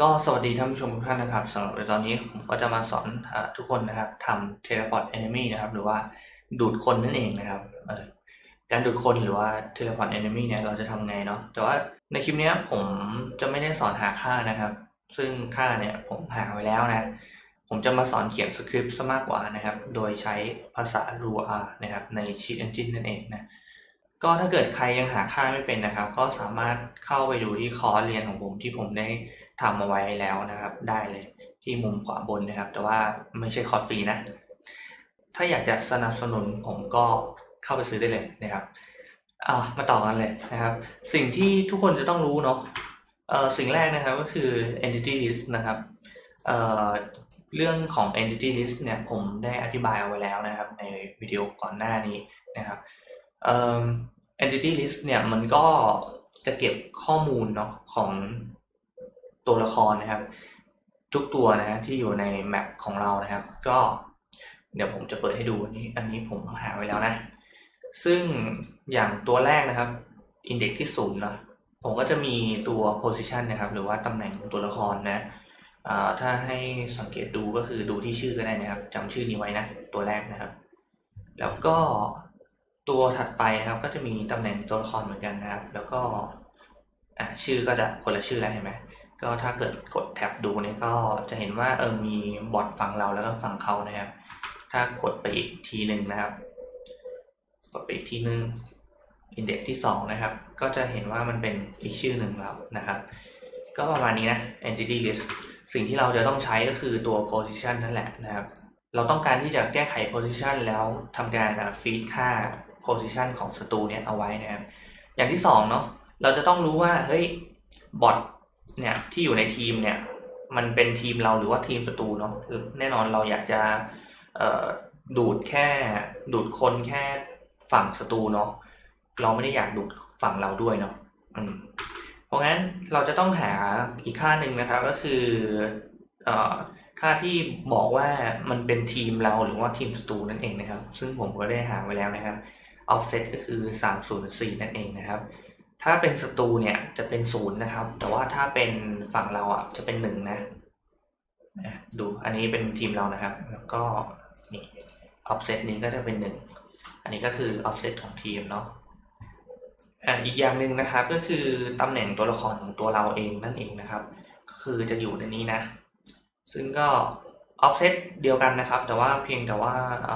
ก็สวัสดีท่านผู้ชมทุกท่านนะครับสำหรับในตอนนี้ผมก็จะมาสอนอทุกคนนะครับทำ teleport enemy นะครับหรือว่าดูดคนนั่นเองนะครับการดูดคนหรือว่า teleport enemy เนี่ยเราจะทำไงเนาะแต่ว่าในคลิปนี้ผมจะไม่ได้สอนหาค่านะครับ ซึ่งค่าเนี่ยผมหาไว้แล้วนะ ผมจะมาสอนเขียนสคริปต์ซะมากกว่านะครับ โดยใช้ภาษา Lua นะครับใน Cheat Engine นั่นเองนะก็ถ้าเกิดใครยังหาค่าไม่เป็นนะครับ ก็สามารถเข้าไปดูที่คอร์สเรียนของผมที่ผมได้ ทำเอาไว้แล้วนะครับ ได้เลยที่มุมขวาบนนะครับ แต่ว่าไม่ใช่คอร์สฟรีนะ ถ้าอยากจะสนับสนุนผมก็เข้าไปซื้อได้เลยนะครับอ่ามาต่อกันเลยนะครับ สิ่งที่ทุกคนจะต้องรู้เนาะเอ่อสิ่งแรกนะครับก็คือ entity list นะครับเอ่อเรื่องของ entity list เนี่ยผมได้อธิบายเอาไว้แล้วนะครับ ในวิดีโอก่อนหน้านี้นะครับเอ่อ entity list เนี่ยมันก็จะเก็บข้อมูลเนาะของ ตัวละครนะครับ ทุกตัวนะที่อยู่ในแมปของเรานะครับ ก็เดี๋ยวผมจะเปิดให้ดูอันนี้อันนี้ผมหาไว้แล้วนะ ซึ่งอย่างตัวแรกนะครับ index ที่ศูนย์เนาะผมก็จะมีตัว position นะครับ หรือว่าตำแหน่งของตัวละครนะถ้าให้สังเกตดูก็คือดูที่ชื่อก็ได้นะครับจำชื่อนี้ไว้นะตัวแรกนะครับ แล้วก็ตัวถัดไปนะครับก็จะมีตำแหน่งตัวละครเหมือนกันนะครับ แล้วก็ชื่อก็จะคนละชื่อแล้วเห็นไหม ก็ถ้าเกิดกดแท็บดูเนี่ยก็จะเห็นว่าเออมีบอทฝั่งเราแล้วก็ฝั่งเขานะครับ ถ้ากดไปอีกทีหนึ่งนะครับ กดไปอีกทีหนึ่งอินเด็กที่สองนะครับ ก็จะเห็นว่ามันเป็นอีกชื่อหนึ่งแล้วนะครับ ก็ประมาณนี้นะ entity list สิ่งที่เราจะต้องใช้ก็คือตัว position นั่นแหละนะครับ เราต้องการที่จะแก้ไข position แล้วทำการ feed ค่า position ของศัตรูเนี่ยเอาไว้นะครับ อย่างที่สองเนาะ เราจะต้องรู้ว่า เฮ้ย บอท เนี่ยที่อยู่ในทีมเนี่ยมันเป็นทีมเราหรือว่าทีมศัตรูเนาะแน่นอนเราอยากจะดูดแค่ดูดคนแค่ฝั่งศัตรูเนาะเราไม่ได้อยากดูดฝั่งเราด้วยเนาะเพราะงั้นเราจะต้องหาอีกค่าหนึ่งนะครับก็คือเอ่อค่าที่บอกว่ามันเป็นทีมเราหรือว่าทีมศัตรูนั่นเองนะครับ ซึ่งผมก็ได้หาไว้แล้วนะครับ offset ก็คือ 304 นั่นเองนะครับ ถ้าเป็นศัตรูเนี่ยจะเป็นศูนย์นะครับ แต่ว่าถ้าเป็นฝั่งเราอะจะเป็นหนึ่งนะนะดูอันนี้เป็นทีมเรานะครับ แล้วก็นี่ offset นี้ก็จะเป็นหนึ่ง อันนี้ก็คือ offset ของทีมเนาะอ่าอีกอย่างหนึ่งนะครับก็คือตำแหน่งตัวละครของตัวเราเองนั่นเองนะครับ ก็คือจะอยู่ในนี้นะ ซึ่งก็ offset เดียวกันนะครับ แต่ว่าเพียงแต่ว่าเ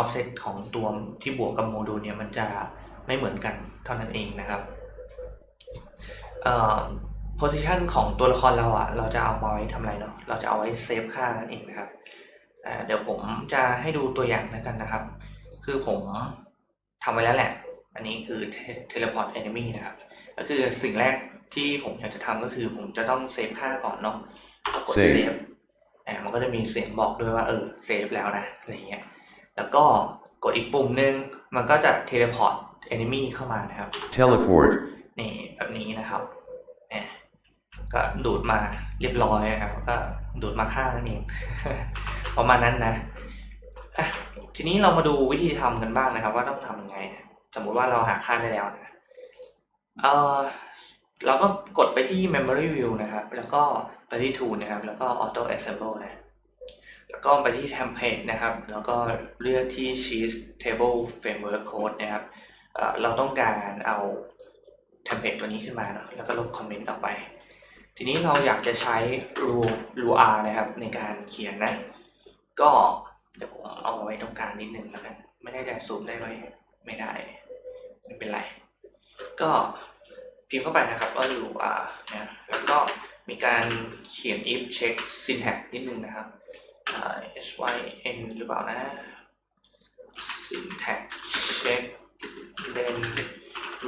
อ่อตัวเอ่อ offset ของตัวที่บวกกับโมดูลเนี่ยมันจะไม่เหมือนกันเท่านั้นเองนะครับเอ่อ position ของตัวละครเราอะเราจะเอามาไว้ทำอะไรเนาะเราจะเอาไว้เซฟค่านั่นเองนะครับอ่าเดี๋ยวผมจะให้ดูตัวอย่างแล้วกันนะครับ คือผมทำไว้แล้วแหละ อันนี้คือ teleport enemy นะครับ ก็คือสิ่งแรกที่ผมอยากจะทำก็คือผมจะต้องเซฟค่าก่อนเนาะก็กด Save เซฟอ่ามันก็จะมีเสียงบอกด้วยว่าเออเซฟแล้วนะอะไรเงี้ย แล้วก็กดอีกปุ่มหนึ่งมันก็จะ teleport enemy เข้ามานะครับ Teleport. นี่แบบนี้นะครับเนี่ยก็ดูดมาเรียบร้อยนะครับก็ดูดมาฆ่านั่นเอง ประมาณนั้นนะอะทีนี้เรามาดูวิธีทำกันบ้างนะครับ ว่าต้องทำยังไงนะสมมุติว่าเราหาค่าได้แล้วนะเออเราก็กดไปที่ memory view นะครับ แล้วก็ไปที่ tool นะครับ แล้วก็ auto assemble นะ แล้วก็ไปที่ template นะครับ แล้วก็เลือกที่ sheet table framework code นะครับเราต้องการเอาเทมเพลตตัวนี้ขึ้นมาเนอะแล้วก็ลบคอมเมนต์ออกไป ทีนี้เราอยากจะใช้รูรูอานะครับ ในการเขียนนะ ก็เดี๋ยวผมเอาไว้ตรงกลางนิดนึงแล้วกัน ไม่แน่ใจซูมได้ไหมไม่ได้ ไม่เป็นไร ก็พิมพ์เข้าไปนะครับว่ารูอานะแล้วก็มีการเขียน if check syntax นิดนึงนะครับ อ่ s y n หรือเปล่านะ syntax check then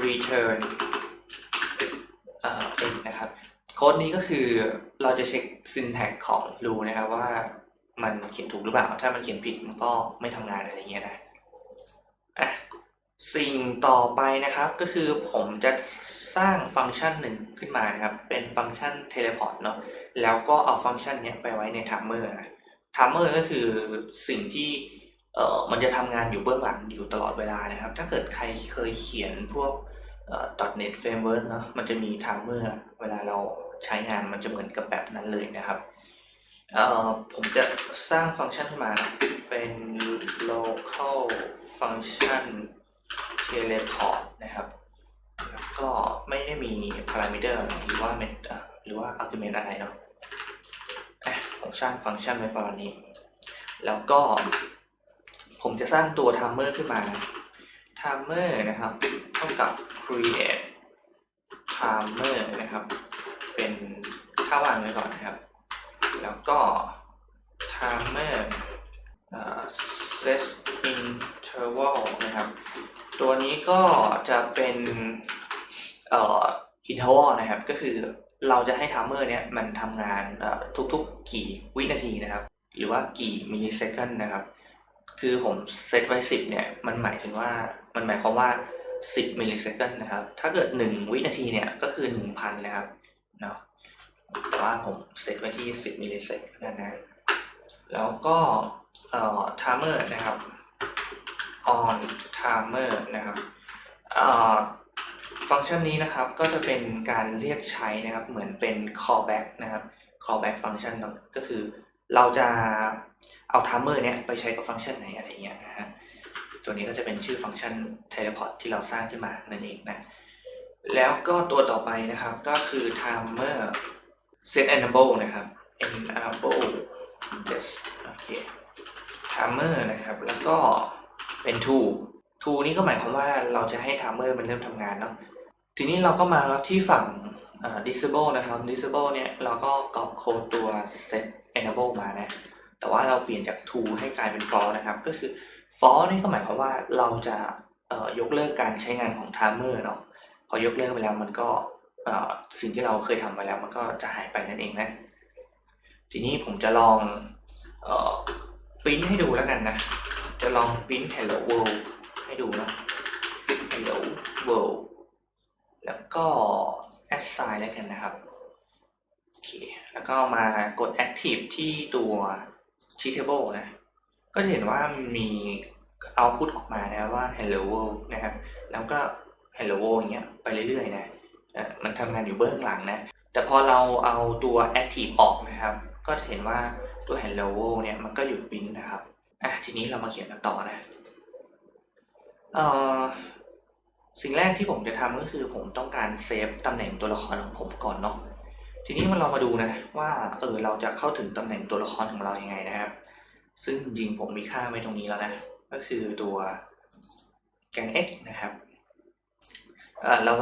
return เอ่อเองนะครับ โค้ดนี้ก็คือเราจะเช็ค syntax ของรูนะครับว่ามันเขียนถูกหรือเปล่า ถ้ามันเขียนผิดมันก็ไม่ทำงานอะไรเงี้ยนะอะสิ่งต่อไปนะครับก็คือผมจะสร้างฟังก์ชันหนึ่งขึ้นมานะครับ เป็นฟังก์ชัน teleport เนาะแล้วก็เอาฟังก์ชันนี้ไปไว้ใน timer นะ timer ก็คือสิ่งที่เอ่อมันจะทำงานอยู่เบื้องหลังอยู่ตลอดเวลานะครับ ถ้าเกิดใครเคยเขียนพวกเอ่อ .NET Framework เนาะมันจะมี timer เวลาเราใช้งานมันจะเหมือนกับแบบนั้นเลยนะครับเอ่อผมจะสร้างฟังก์ชันขึ้นมาเป็น local function teleport นะครับแล้วก็ไม่ได้มี parameter หรือว่าเอ่อหรือว่า argument อะไรเนาะ สร้างฟังก์ชันไว้ประมาณนี้ แล้วก็ผมจะสร้างตัว timer ขึ้นมา timer นะครับเท่ากับ create timer นะครับ เป็นค่าวางไว้ก่อนนะครับ แล้วก็ timer set interval นะครับ ตัวนี้ก็จะเป็น interval นะครับ ก็คือ เราจะให้ timer เนี่ยมันทำงานทุกๆกี่วินาทีนะครับ หรือว่ากี่มิลลิเซคันนะครับ คือผมเซตไว้ 10 เนี่ย มันหมายถึงว่ามันหมายความว่า 10 มิลลิเซคันนะครับ ถ้าเกิด 1 วินาทีเนี่ยก็คือ 1,000 นะครับเนาะแต่ว่าผมเซตไว้ที่ 10 มิลลิเซคันนะ แล้วก็เอ่อ timer นะครับ on timer นะครับเอ่อ ฟังก์ชันนี้นะครับก็จะเป็นการเรียกใช้นะครับ เหมือนเป็น callback นะครับ callback function เนก็คือ เราจะเอา timer เนี้ยไปใช้กับฟังก์ชันไหนอะไรเงี้ยนะฮะตัวนี้ก็จะเป็นชื่อฟังก์ชัน teleport ที่เราสร้างขึ้นมานั่นเองนะ แล้วก็ตัวต่อไปนะครับก็คือ timer set enable นะครับ enable yes โอเค timer นะครับ แล้วก็เป็น to to นี่ก็หมายความว่าเราจะให้ timer มันเริ่มทำงานเนาะ ทีนี้เราก็มาที่ฝั่ง disable นะครับ disable เนี่ยเราก็กรอกโค้ดตัว set enable มานะ แต่ว่าเราเปลี่ยนจาก to ให้กลายเป็น for นะครับ ก็คือ for นี่ก็หมายความว่าเราจะยกเลิกการใช้งานของ timer เนาะ พอยกเลิกไปแล้วมันก็สิ่งที่เราเคยทำไปแล้วมันก็จะหายไปนั่นเองนะ ทีนี้ผมจะลองออปริ้นให้ดูแล้วกันนะ จะลองปริ้น hello world ให้ดูนะ hello world แล้วก็ assign แล้วกันนะครับโอเคแล้วก็มากด active ที่ตัว cheatable นะ ก็จะเห็นว่ามี output ออกมานะว่า hello world นะครับแล้วก็ hello world อย่างเงี้ยไปเรื่อยๆนะอ่อมันทำงานอยู่เบื้องหลังนะ แต่พอเราเอาตัว active ออกนะครับ ก็จะเห็นว่าตัว hello world เนี่ยมันก็หยุดปริ้นนะครับอะทีนี้เรามาเขียนกันต่อนะเอ่อ สิ่งแรกที่ผมจะทำก็คือผมต้องการเซฟตำแหน่งตัวละครของผมก่อนเนาะทีนี้มาเรามาดูนะว่าเออเราจะเข้าถึงตำแหน่งตัวละครของเรายังไงนะครับ ซึ่งจริงผมมีค่าไว้ตรงนี้แล้วนะ ก็คือตัวแกน x นะครับเออเรา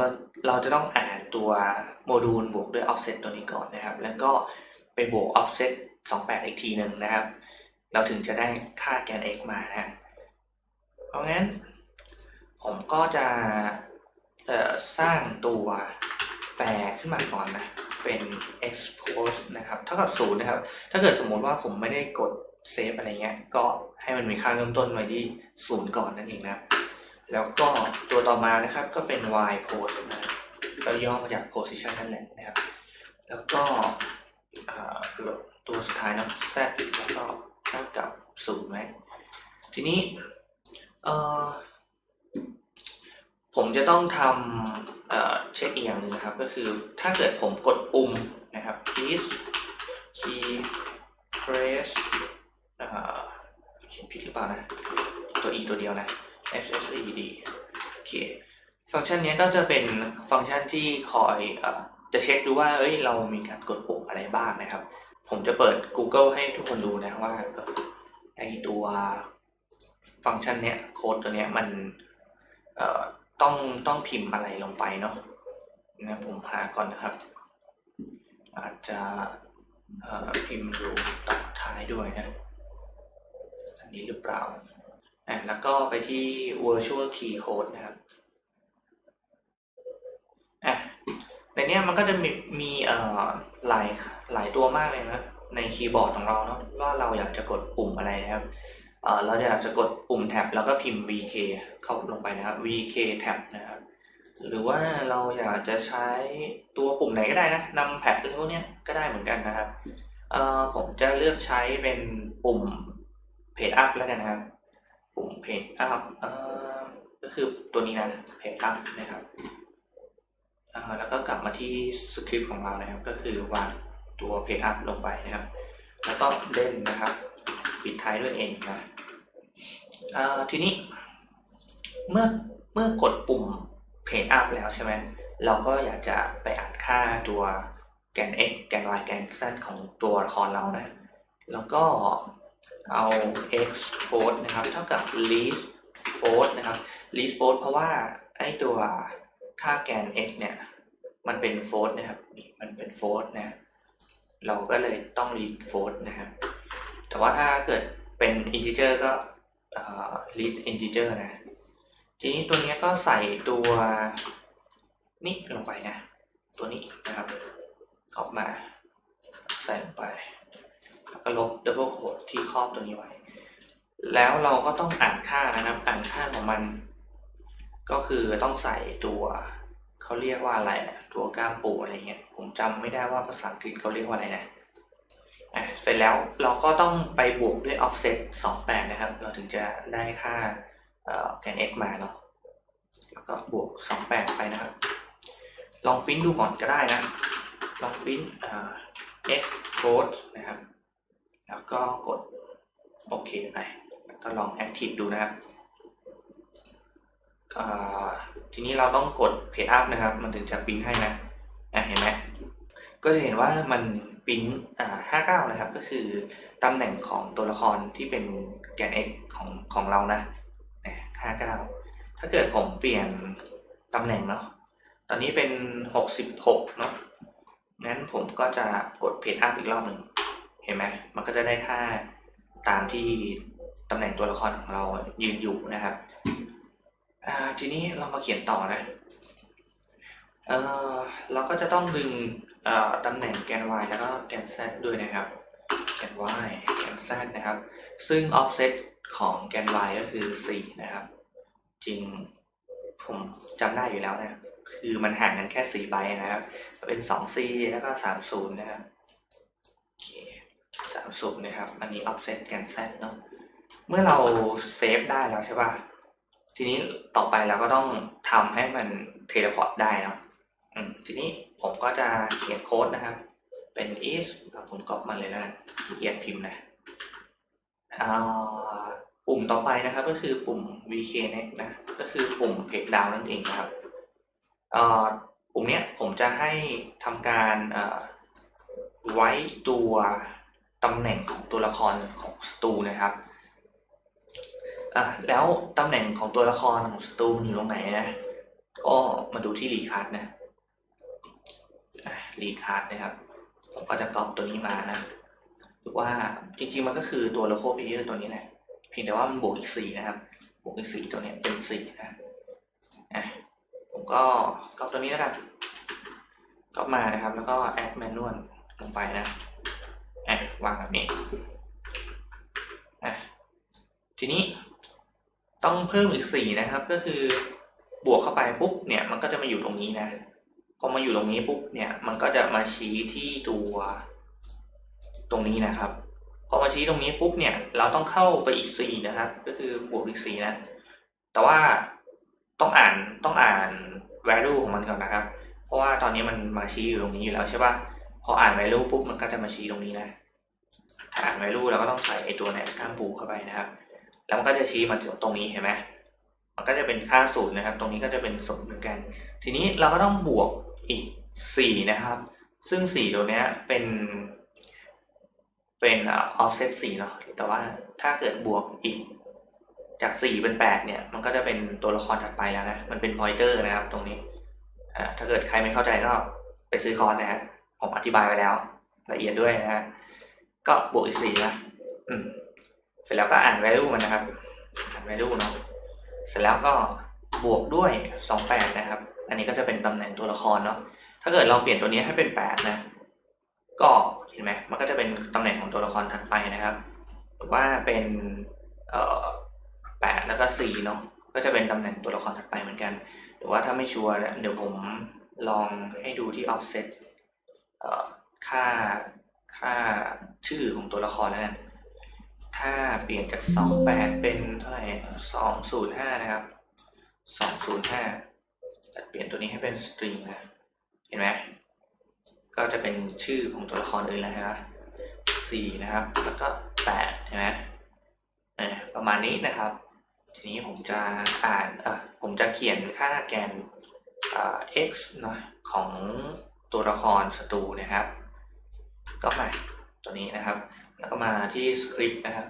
เราจะต้องอ่านตัวโมดูลบวกด้วย offset ตัวนี้ก่อนนะครับ แล้วก็ไปบวก offset 28 อีกทีหนึ่งนะครับ เราถึงจะได้ค่าแกน x มานะเพราะงั้น ก็จะสร้างตัวแปรขึ้นมาก่อนนะ เป็น expose นะครับ เท่ากับศูนย์นะครับ ถ้าเกิดสมมติว่าผมไม่ได้กดเซฟอะไรเงี้ย ก็ให้มันมีค่าเริ่มต้นไว้ที่ศูนย์ก่อนนั่นเองนะ แล้วก็ตัวต่อมานะครับก็เป็น y post นะก็ย่อมาจาก position นั่นแหละนะครับ แล้วก็ตัวสุดท้ายนะ z แล้วก็เท่ากับศูนย์ไหมทีนี้เอ่อ ผมจะต้องทำเช็คอีกอย่างหนึ่งนะครับ ก็คือถ้าเกิดผมกดปุ่มนะครับ is key press เขียนผิดหรือเปล่านะ ตัว e ตัวเดียวนะ s s e d โอเคฟังก์ชันนี้ก็จะเป็นฟังก์ชันที่คอยอจะเช็คดูว่าเอ้ยเรามีการกดปุ่มอะไรบ้างนะครับ ผมจะเปิด Google ให้ทุกคนดูนะว่าเอ่อไอตัวฟังก์ชันเนี้ยโค้ดตัวเนี้ยมันเอ่อ ต้องต้องพิมพ์อะไรลงไปเนาะนะผมหาก่อนนะครับ อาจจะพิมพ์ดูต่อท้ายด้วยนะ อันนี้หรือเปล่าอะแล้วก็ไปที่ virtual key code นะครับอะในเนี้ยมันก็จะมีมีเอ่อหลายหลายตัวมากเลยนะในคีย์บอร์ดของเราเนาะว่าเราอยากจะกดปุ่มอะไรนะครับ เออเราอยากจะกดปุ่มแท็บแล้วก็พิมพ์ vk เข้าลงไปนะครับ vk tab นะครับ หรือว่าเราอยากจะใช้ตัวปุ่มไหนก็ได้นะนำแพดหรือพวกเนี้ยก็ได้เหมือนกันนะครับเออผมจะเลือกใช้เป็นปุ่ม page up แล้วกันนะครับ ปุ่ม page up เอ่อก็คือตัวนี้นะ page up นะครับอ่าแล้วก็กลับมาที่สคริปต์ของเรานะครับ ก็คือวางตัวเพจอัพลงไปนะครับ แล้วก็เล่นนะครับ ปิดท้ายด้วย n นะทีนี้เมื่อเมื่อกดปุ่มเพจอัพแล้วใช่ไหมเราก็อยากจะไปอ่านค่าตัวแกน x แกน y แกน z ของตัวละครเรานะ แล้วก็เอา x float นะครับ เท่ากับ list float นะครับ list float เพราะว่าไอ้ตัวค่าแกน x เนี่ย มันเป็น float นะครับ มันเป็น float นะ เราก็เลยต้อง list float นะครับ แต่ว่าถ้าเกิดเป็น integer ก็ list integer นะ ทีนี้ตัวนี้ก็ใส่ตัวนี่ลงไปนะ ตัวนี้นะครับ ออกมาใส่ลงไป แล้วก็ลบ double quote ที่ครอบตัวนี้ไว้ แล้วเราก็ต้องอ่านค่านะครับ อ่านค่าของมัน ก็คือต้องใส่ตัวเขาเรียกว่าอะไร ตัวกล้ามปูอะไรเงี้ย ผมจำไม่ได้ว่าภาษาอังกฤษเขาเรียกว่าอะไรนะ เสร็จแล้วเราก็ต้องไปบวกด้วย offset 28 นะครับ เราถึงจะได้ค่าแกน x มาเนาะแล้วก็บวก 28 ไปนะครับ ลองปริ้นดูก่อนก็ได้นะ ลองปริ้นอ่า x code นะครับ แล้วก็กดโอเคไปแล้วก็ลอง active ดูนะครับทีนี้เราต้องกด pay up นะครับ มันถึงจะปริ้นให้นะะเห็นไหมก็จะเห็นว่ามัน ริ้นอ่า59นะครับ ก็คือตำแหน่งของตัวละครที่เป็นแกน x ของของเรานะนะ59ถ้าเกิดผมเปลี่ยนตำแหน่งเนาะ ตอนนี้เป็น66เนาะ งั้นผมก็จะกดเพจอัพอีกรอบหนึ่ง เห็นไหม มันก็จะได้ค่าตามที่ตำแหน่งตัวละครของเรายืนอยู่นะครับอ่าทีนี้เรามาเขียนต่อนะ เอ่อเราก็จะต้องดึงเอ่อตำแหน่งแกน y แล้วก็แกน z ด้วยนะครับ แกน y แกน z นะครับ ซึ่ง offset ของแกน y ก็คือ4นะครับ จริงผมจำได้อยู่แล้วนะคือมันห่างกันแค่4ใบนะครับเป็น 2c แล้วก็ 30 นะครับโอเค30 นะครับ อันนี้ offset แกน z เนาะเมื่อเราเซฟได้แล้วใช่ป่ะทีนี้ต่อไปเราก็ต้องทำให้มันเทเลพอร์ตได้เนาะ ทีนี้ผมก็จะเขียนโค้ดนะครับ เป็น is ผมก๊อปมาเลยแล้วกันขี้เกียจพิมพ์นะอ่าปุ่มต่อไปนะครับก็คือปุ่ม VKNet นะก็คือปุ่ม page down นั่นเองนะครับอ่อปุ่มเนี้ยผมจะให้ทำการอ่อไว้ตัวตำแหน่งของตัวละครของสตูนะครับอะแล้วตำแหน่งของตัวละครของสตูมันอยู่ตรงไหนนะ ก็มาดูที่รีคาร์ดนะ รีคาร์ดนะครับ ผมก็จะก๊อปตัวนี้มานะ หรือว่าจริงๆมันก็คือตัว local player ตัวนี้แหละ เพียงแต่ว่ามันบวกอีกสี่นะครับ บวกอีกสี่ตัวเนี้ยเป็นสี่นะอะผมก็ก๊อปตัวนี้แล้วกันก๊อปมานะครับ แล้วก็ add manual ลงไปนะอะวางแบบนี้อะทีนี้ต้องเพิ่มอีกสี่นะครับ ก็คือบวกเข้าไปปุ๊บเนี่ยมันก็จะมาอยู่ตรงนี้นะ พอมาอยู่ตรงนี้ปุ๊บเนี่ย มันก็จะมาชี้ที่ตัวตรงนี้นะครับ พอมาชี้ตรงนี้ปุ๊บเนี่ย เราต้องเข้าไปอีกสี่นะครับ ก็คือบวกอีกสี่นะ แต่ว่าต้องอ่านต้องอ่าน value ของมันก่อนนะครับ เพราะว่าตอนนี้มันมาชี้อยู่ตรงนี้อยู่แล้วใช่ปะพออ่าน value ปุ๊บมันก็จะมาชี้ตรงนี้นะ ถ้าอ่าน value เราก็ต้องใส่ไอตัวเนี่ยก้ามปูเข้าไปนะครับ แล้วมันก็จะชี้มาตรงนี้เห็นไหมมันก็จะเป็นค่าศูนย์นะครับ ตรงนี้ก็จะเป็นศูนย์เหมือนกัน ทีนี้เราก็ต้องบวก อีกสี่นะครับ ซึ่งสี่ตัวเนี้ยเป็นเป็น offset สี่เนาะแต่ว่าถ้าเกิดบวกอีกจากสี่เป็นแปดเนี่ย มันก็จะเป็นตัวละครถัดไปแล้วนะ มันเป็น pointer นะครับ ตรงนี้อ่าถ้าเกิดใครไม่เข้าใจก็ไปซื้อคอร์สนะฮะผมอธิบายไว้แล้ว ละเอียดด้วยนะฮะก็บวกอีกสี่นะอืมเสร็จแล้วก็อ่าน value มันนะครับ อ่าน value เนาะเสร็จแล้วก็บวกด้วย 28 นะครับ อันนี้ก็จะเป็นตำแหน่งตัวละครเนาะถ้าเกิดเราเปลี่ยนตัวนี้ให้เป็น 8 นะ ก็เห็นไหมมันก็จะเป็นตำแหน่งของตัวละครถัดไปนะครับหรือว่าเป็นเอ่อ8แล้วก็4เนาะก็จะเป็นตำแหน่งตัวละครถัดไปเหมือนกัน หรือว่าถ้าไม่ชัวร์เนี่ยเดี๋ยวผมลองให้ดูที่ offset เอ่อค่าค่าชื่อของตัวละครแล้วกันถ้าเปลี่ยนจาก 28 เป็นเท่าไหร่205 นะครับ 205 เปลี่ยนตัวนี้ให้เป็น string นะ เห็นไหมก็จะเป็นชื่อของตัวละครอื่นแล้วนะสี่นะครับ แล้วก็แปดใช่ไหมประมาณนี้นะครับ ทีนี้ผมจะอ่านเออผมจะเขียนค่าแกนเอ่อ x เนาะของตัวละครศัตรูนะครับ ก็มาตัวนี้นะครับ แล้วก็มาที่สคริปต์นะครับ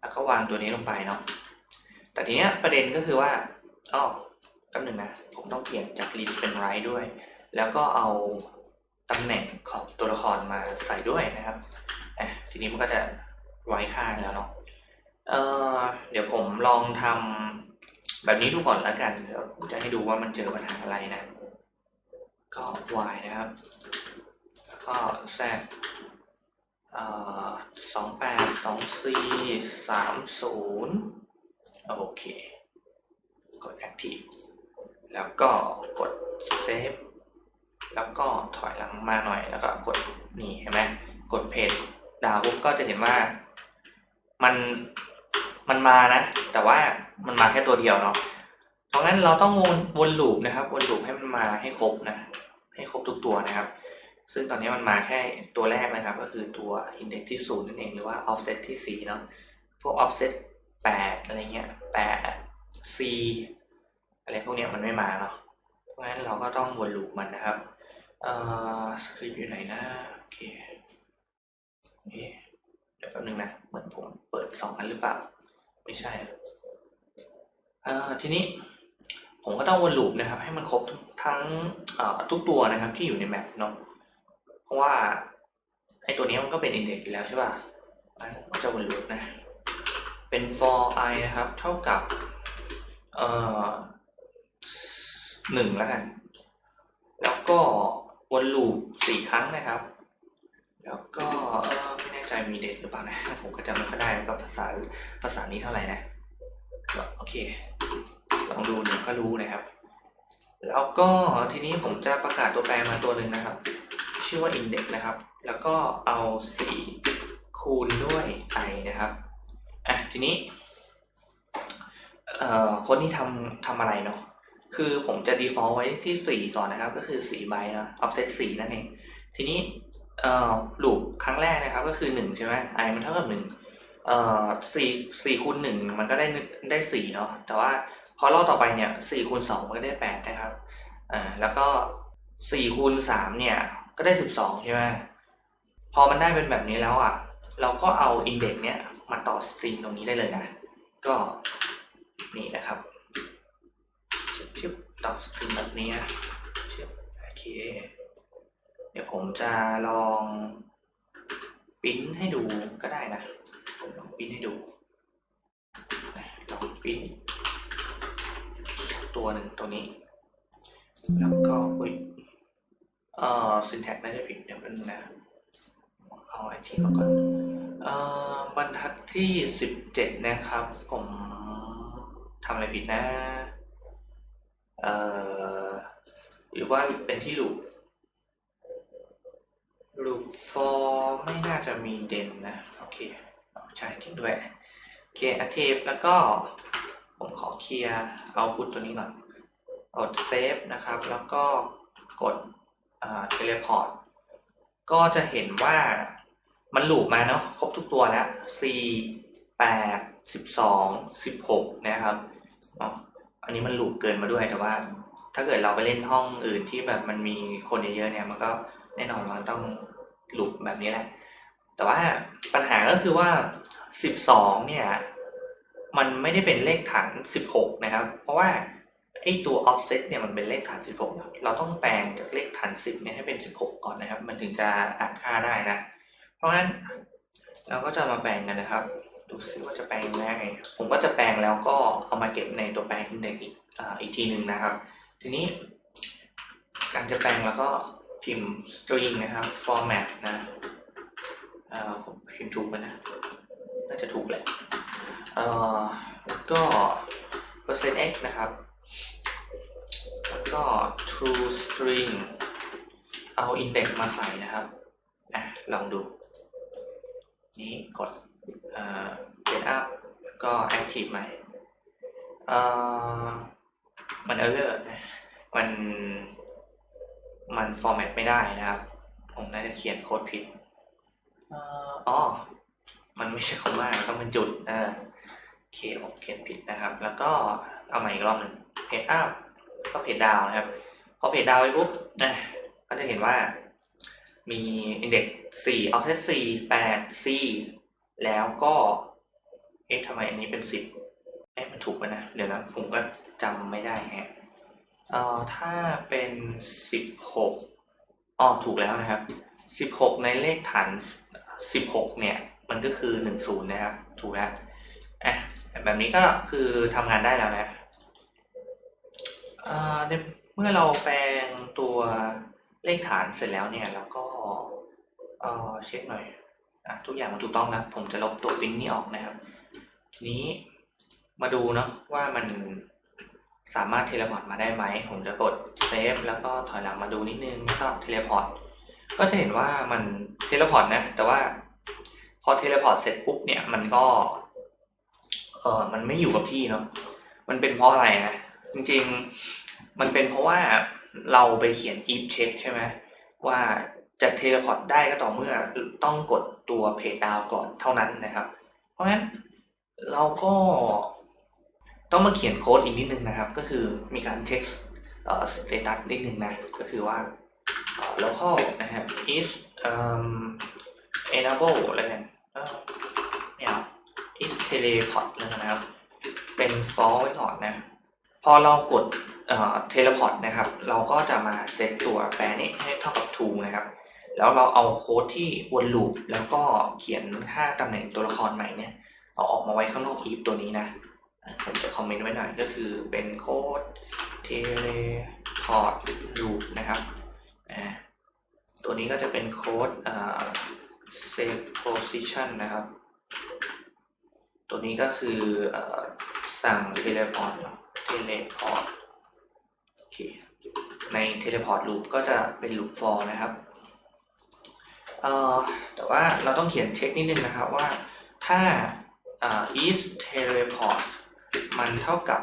แล้วก็วางตัวนี้ลงไปเนาะแต่ทีเนี้ยประเด็นก็คือว่าอ๋อ แป๊บหนึ่งนะ ผมต้องเปลี่ยนจาก read เป็น write ด้วย แล้วก็เอาตำแหน่งของตัวละครมาใส่ด้วยนะครับอะทีนี้มันก็จะไว้ค่าแล้วเนาะเออเดี๋ยวผมลองทำแบบนี้ดูก่อนแล้วกันเดี๋ยวจะให้ดูว่ามันเจอปัญหาอะไรนะ ก็ y นะครับ แล้วก็ z เอ่อสองแปดสองสี่สามศูนย์โอเค กด active แล้วก็กด save แล้วก็ถอยหลังมาหน่อยแล้วก็กดนี่เห็นไหมกดเพจดาวปุ๊บก็จะเห็นว่ามันมันมานะ แต่ว่ามันมาแค่ตัวเดียวเนาะเพราะงั้นเราต้องวนวนลูปนะครับวนลูปให้มันมาให้ครบนะ ให้ครบทุกตัวนะครับ ซึ่งตอนนี้มันมาแค่ตัวแรกนะครับ ก็คือตัว index ที่ศูนย์นั่นเองหรือว่า offset ที่สี่เนาะพวก offset แปดอะไรเงี้ยแปด c อะไรพวกเนี้ยมันไม่มาเนาะเพราะงั้นเราก็ต้องวนลูปมันนะครับเอ่อสคริปต์อยู่ไหนนะโอเคเอ๊ะเดี๋ยวแป๊บนึงนะเหมือนผมเปิดสองอันหรือเปล่า ไม่ใช่เอ่อทีนี้ผมก็ต้องวนลูปนะครับ ให้มันครบทั้งเอ่อทุกตัวนะครับที่อยู่ในแมปเนาะเพราะว่าไอตัวนี้มันก็เป็นอินเด็กซ์อยู่แล้วใช่ป่ะผมก็จะวนลูปนะ เป็น for i นะครับ เท่ากับเอ่อ หนึ่งแล้วกัน แล้วก็วนลูปสี่ครั้งนะครับ แล้วก็ไม่แน่ใจมีเดทหรือเปล่านะผมก็จำไม่ค่อยได้กับภาษาภาษานี้เท่าไหร่นะก็โอเคลองดูเดี๋ยวก็รู้นะครับ แล้วก็ทีนี้ผมจะประกาศตัวแปรมาตัวหนึ่งนะครับ ชื่อว่า index นะครับ แล้วก็เอา4คูณด้วย i นะครับอะทีนี้คนที่ทำทำอะไรเนาะ คือผมจะ default ไว้ที่ 4 ก่อนนะครับ ก็คือ4ใบนะ offset 4 นั่นเอง ทีนี้เอ่อลูปครั้งแรกนะครับ ก็คือ 1 ใช่ไหม i มันเท่ากับ1เอ่อ4 4คูณ1มันก็ได้ได้4เนาะ แต่ว่าพอรอบต่อไปเนี่ย4คูณ2มันก็ได้ 8 นะครับอ่าแล้วก็4คูณ3เนี่ย ก็ได้ 12 ใช่ไหม พอมันได้เป็นแบบนี้แล้วอะ เราก็เอา index เนี่ยมาต่อสตริงตรงนี้ได้เลยนะ ก็นี่นะครับ ชิบต่อสตริงแบบนี้นะชิบโอเค เดี๋ยวผมจะลองปิ้นให้ดูก็ได้นะ ผมลองปิ้นให้ดู ลองปิ้นตัวหนึ่งตัวนี้ แล้วก็อุ้ยเอ่อ syntax น่าจะผิดเดี๋ยวแป๊บนึงนะเอาไอทีมาก่อนเอ่อบรรทัดที่สิบเจ็ดนะครับ ผมทำอะไรผิดนะ หรือว่าเป็นที่ลูปลูป for ไม่น่าจะมีเด่นนะ โอเคเอาใช่จริงด้วย โอเค active แล้วก็ผมขอเคลียร์เอาพุทตัวนี้ก่อนกด save นะครับ แล้วก็กดอ่า teleport ก็จะเห็นว่ามันลูปมาเนาะครบทุกตัวแล้ว4 8 12 16นะครับ อันนี้มันหลูปเกินมาด้วยแต่ว่า ถ้าเกิดเราไปเล่นห้องอื่นที่แบบมันมีคนเยอะๆเนี่ย มันก็แน่นอนมันต้องหลูปแบบนี้แหละ แต่ว่าปัญหาก็คือว่า 12 เนี่ย มันไม่ได้เป็นเลขฐาน 16 นะครับ เพราะว่าไอตัว offset เนี่ยมันเป็นเลขฐาน 16 เราต้องแปลงจากเลขฐาน 10 เนี่ยให้เป็น 16 ก่อนนะครับ มันถึงจะอ่านค่าได้นะ เพราะฉะนั้นเราก็จะมาแปลงกันนะครับ ดูซิว่าจะแปลงยังไงผมก็จะแปลงแล้วก็เอามาเก็บในตัวแปลง index อีกอีกทีหนึ่งนะครับ ทีนี้ การจะแปลงแล้วก็พิมพ์ string นะครับ format นะอ่าผมพิมพ์ถูกไหมนะน่าจะถูกแหละเอ่อก็ percent %x นะครับ แล้วก็ true string เอา index มาใส่นะครับอะลองดู นี้กด เอ่อ get up แล้วก็ active ใหม่เอ่อมัน error นะมันมัน format ไม่ได้นะครับ ผมน่าจะเขียนโค้ดผิดเอ่ออ๋อ มันไม่ใช่คอมมาต้องเป็นจุดเออโอเคผมเขียนผิดนะครับ แล้วก็เอาใหม่อีกรอบหนึ่งเพจอัพก็เพจดาวนะครับ พอเพจดาวไปปุ๊บนะก็จะเห็นว่ามี index 4 offset 4 8 c แล้วก็ เอ๊ะทำไมอันนี้เป็น10เอ๊ะมันถูกไหมนะ เดี๋ยวนะ ผมก็จำไม่ได้ฮะเอ่อถ้าเป็น16อ๋อถูกแล้วนะครับ16ในเลขฐาน16เนี่ย มันก็คือ10นย์นะครับ ถูกแล้วอะแบบนี้ก็คือทำงานได้แล้วนะเอ่อเมื่อเราแปลงตัวเลขฐานเสร็จแล้วเนี่ย แล้วก็เอ่อเช็คหน่อย ทุกอย่างมันถูกต้องแล้วผมจะลบตัวติ้งนี้ออกนะครับ ทีนี้มาดูเนาะว่ามันสามารถเทเลพอร์ตมาได้ไหม ผมจะกดเซฟแล้วก็ถอยหลังมาดูนิดนึงแล้วก็เทเลพอร์ตก็จะเห็นว่ามันเทเลพอร์ตนะ แต่ว่าพอเทเลพอร์ตเสร็จปุ๊บเนี่ยมันก็เออมันไม่อยู่กับที่เนาะมันเป็นเพราะอะไรนะจริงๆ มันเป็นเพราะว่าเราไปเขียน if check ใช่ไหมว่า จะเทเลพอร์ตได้ก็ต่อเมื่อต้องกดตัวเพจดาวก่อนเท่านั้นนะครับ เพราะงั้นเราก็ต้องมาเขียนโค้ดอีกนิดนึงนะครับ ก็คือมีการเช็คสเอ่อ status นิดนึงนะ ก็คือว่า local นะครับ is um, enable อะไรกันเอ่อไม่เอา is teleport แล้วกันนะครับ เป็น false ไว้ก่อนนะ พอเรากดเอ่อ teleport นะครับ เราก็จะมาเซตตัวแปรนี้ให้เท่ากับ true นะครับ แล้วเราเอาโค้ดที่วนลูปแล้วก็เขียนค่าตำแหน่งตัวละครใหม่เนี่ยเอาออกมาไว้ข้างนอก if ตัวนี้นะผมจะคอมเมนต์ไว้หน่อยก็คือเป็นโค้ด teleport loop นะครับตัวนี้ก็จะเป็นโค้ด save position นะครับ ตัวนี้ก็คืออสั่ง teleport เนอะ teleport โอเคใน teleport loop ก็จะเป็น loop for นะครับ เอ่อแต่ว่าเราต้องเขียนเช็คนิดนึงนะครับว่าถ้า is teleport มันเท่ากับ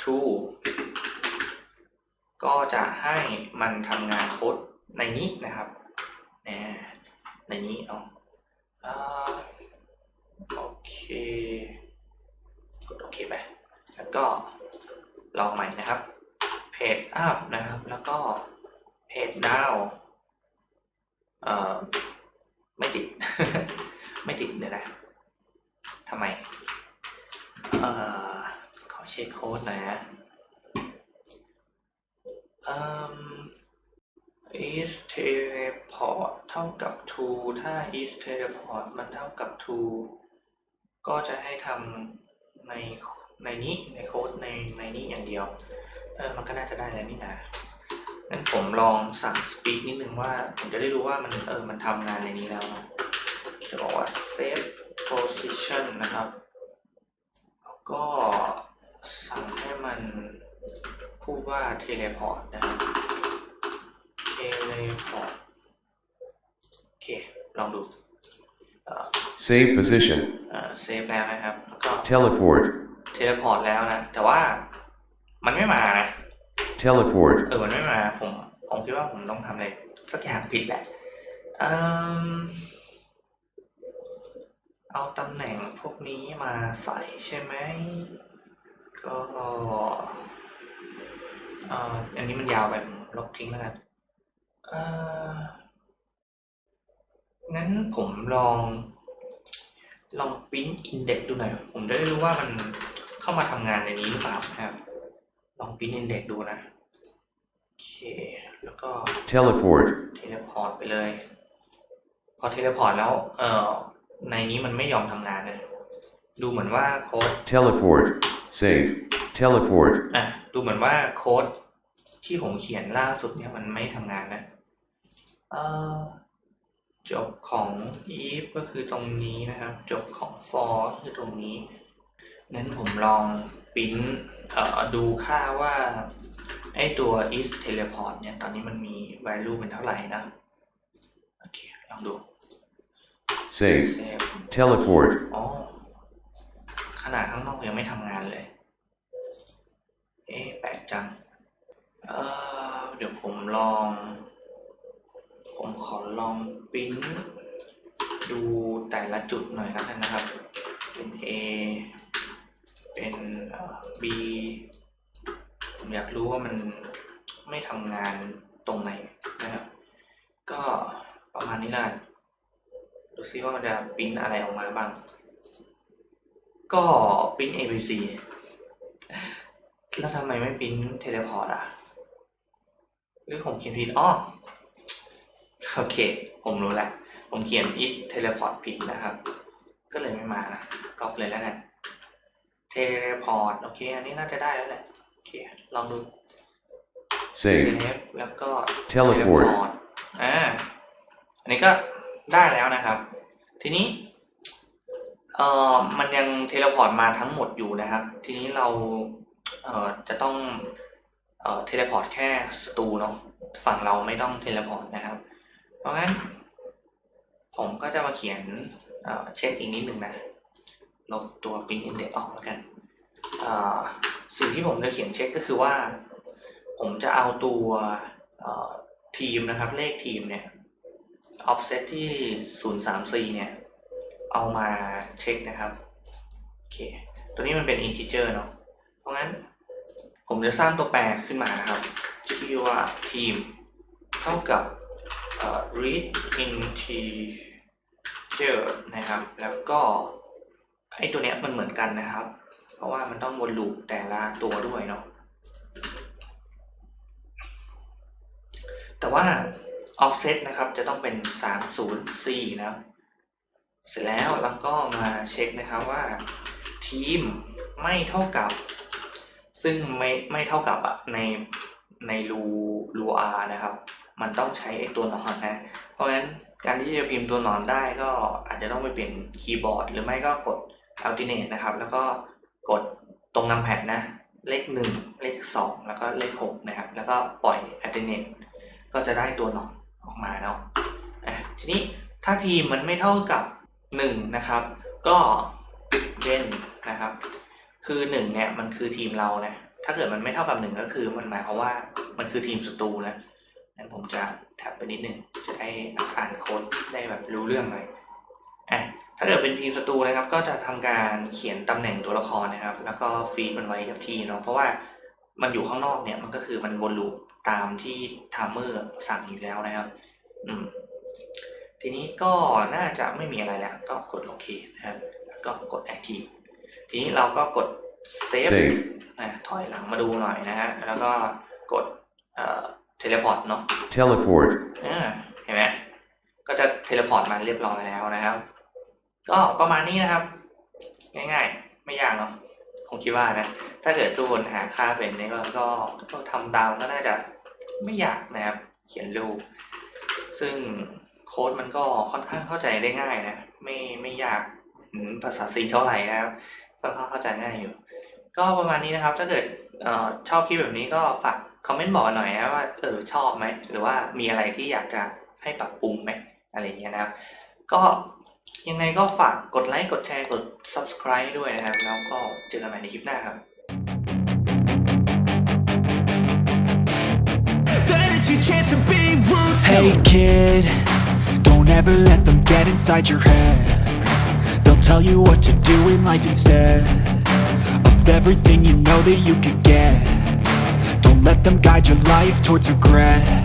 true ก็จะให้มันทำงานโค้ดในนี้นะครับในนี้เนาะอ่าโอเคกดโอเคไปแล้วก็ลองใหม่นะครับเพจอัพนะครับ แล้วก็เพจดาวเอ่อ ไม่ติด ไม่ติดเดี๋ยนะทำไมเอ่อขอเช็คโค้ดหน่อยนะอืม is teleport เท่ากับ true ถ้า is teleport มันเท่ากับ true ก็จะให้ทำในในนี้ในโค้ดในในนี้อย่างเดียว เออมันก็น่าจะได้แล้วนี่นะ งั้นผมลองสั่ง speak นิดนึงว่า ผมจะได้รู้ว่ามันเออมันทำงานในนี้แล้วนะจะบอกว่า save position นะครับ แล้วก็สั่งให้มันพูดว่า teleport นะครับ teleport โอเค ลองดูเอ่อ Save position. เอ่อเซฟแล้วนะครับแล้วก็ Teleport. เทเลพอร์ตแล้วนะ แต่ว่ามันไม่มานะ Teleport. เออมันไม่มาผมผมคิดว่าผมต้องทำอะไรสักอย่างผิดแหละเอาตำแหน่งพวกนี้มาใส่ใช่ไหม ก็เอออันนี้มันยาวไปผมลบทิ้งแล้วกันเองั้นผมลอง ลองปริ้นอินเด็กดูหน่อย ผมจะได้รู้ว่ามันเข้ามาทำงานในนี้หรือเปล่าครับ ลองปริ้นอินเด็กดูนะ เคแล้วก็ Teleport. เทเลพอร์ตไปเลย พอเทเลพอร์ตแล้วเอ่อในนี้มันไม่ยอมทำงานเลยดูเหมือนว่าโค้ด Teleport. Save. Teleport. อะดูเหมือนว่าโค้ดที่ผมเขียนล่าสุดเนี่ยมันไม่ทำงานนะเอ่อจบของ if ก็คือตรงนี้นะครับ จบของ for ก็คือตรงนี้งั้นผมลองปริ้นเอ่อดูค่าว่า ไอตัว is teleport เนี่ย ตอนนี้มันมี value เป็นเท่าไหร่นะ โอเค ลองดู Save. save Teleport. อ๋อ ขนาดข้างนอกยังไม่ทำงานเลย เอ๊ะแปลกจัง เอ่อเดี๋ยวผมลอง ผมขอลองปริ้นดูแต่ละจุดหน่อยแล้วกันนะครับ เป็น A เป็นเอ่อ B ผมอยากรู้ว่ามันไม่ทำงานตรงไหนนะครับ ก็ประมาณนี้แหละดูซิว่ามันจะปิ้นอะไรออกมาบ้าง ก็ปิ้น ABC แล้วทำไมไม่ปิ้นเทเลพอร์ตอะ หรือผมเขียนผิดอ๋อโอเค ผมรู้แล้ว ผมเขียน is teleport ผิดนะครับ ก็เลยไม่มานะก๊อปเลยแล้วกัน teleport โอเค อันนี้น่าจะได้แล้วแหละ เคลองดู Save. save แล้วก็ Teleport อ่าอันนี้ก็ได้แล้วนะครับ ทีนี้เอ่อมันยังเทเลพอร์ตมาทั้งหมดอยู่นะครับ ทีนี้เราเอ่อจะต้องเอ่อเทเลพอร์ตแค่สตูเนาะฝั่งเราไม่ต้องเทเลพอร์ตนะครับ เพราะงั้น ผมก็จะมาเขียนเอ่อเช็คอีกนิดหนึ่งนะลบตัว print index ออกแล้วกันเอ่อ สิ่งที่ผมจะเขียนเช็คก็คือว่า ผมจะเอาตัวทีมนะครับ เลขทีมเนี่ย offset ที่ 034 เนี่ย เอามาเช็คนะครับโอเคตัวนี้มันเป็น integer เนาะเพราะงั้นผมจะสร้างตัวแปรขึ้นมานะครับชื่อว่าทีมเท่ากับเอ่อ read integer นะครับ แล้วก็ไอตัวเนี้ยมันเหมือนกันนะครับ เพราะว่ามันต้องวนลูปแต่ละตัวด้วยเนาะแต่ว่า offset นะครับจะต้องเป็น 304 นะเสร็จแล้วเราก็มาเช็คนะครับว่า ทีมไม่เท่ากับ ซึ่งไม่ไม่เท่ากับอะในในรูรู R นะครับ มันต้องใช้ไอตัวหนอนนะ เพราะฉะนั้นการที่จะพิมพ์ตัวหนอนได้ก็อาจจะต้องไปเปลี่ยนคีย์บอร์ด หรือไม่ก็กด alternate นะครับ แล้วก็ กดตรงนำแพดนะ เลขหนึ่งเลขสองแล้วก็เลขหกนะครับ แล้วก็ปล่อย alternate ก็จะได้ตัวหนอนออกมาเนาะอะทีนี้ถ้าทีมมันไม่เท่ากับหนึ่งนะครับ ก็เล่นนะครับ คือหนึ่งเนี่ย มันคือทีมเรานะ ถ้าเกิดมันไม่เท่ากับหนึ่งก็คือมันหมายความว่ามันคือทีมศัตรูนะงั้นผมจะแท็บไปนิดนึงจะได้อ่านโค้ดได้แบบรู้เรื่องหน่อยอะ ถ้าเกิดเป็นทีมศัตรูนะครับ ก็จะทำการเขียนตำแหน่งตัวละครนะครับ แล้วก็ฟีดมันไว้กับทีเนาะเพราะว่ามันอยู่ข้างนอกเนี่ยมันก็คือมันวนลูปตามที่ไทม์เมอร์สั่งอยู่แล้วนะครับ อืม ทีนี้ก็น่าจะไม่มีอะไรแล้ว ก็กดโอเคนะครับแล้วก็กด active ทีนี้เราก็กด save Save. อะถอยหลังมาดูหน่อยนะฮะแล้วก็กดเอ่อ teleport เนาะ Teleport. อ่าเห็นไหมก็จะเทเลพอร์ตมาเรียบร้อยแล้วนะครับ ก็ประมาณนี้นะครับ ง่ายๆ ไม่ยากเนาะผมคิดว่านะ ถ้าเกิดทุกคนหาค่าเป็นนี่ก็ก็ก็ทำตามก็น่าจะไม่ยากนะครับ เขียนรูปซึ่งโค้ดมันก็ค่อนข้างเข้าใจได้ง่ายนะ ไม่ไม่ยากเหมือนภาษา C เท่าไหร่นะครับค่อนข้างเข้าใจง่ายอยู่ ก็ประมาณนี้นะครับ ถ้าเกิดออชอบคลิปแบบนี้ก็ฝากคอมเมนต์บอกหน่อยนะว่าเออชอบไหมหรือว่ามีอะไรที่อยากจะให้ปรับปรุงไหมอะไรเงี้ยนะครับ ก็ ยังไงก็ฝากกดไลค์ กดแชร์ กด subscribe ด้วยนะครับ แล้วก็เจอกันใหม่ในคลิปหน้าครับ Hey kid, don't ever let them get inside your head. They'll tell you what to do in life instead of everything you know that you could get. Don't let them guide your life towards regret.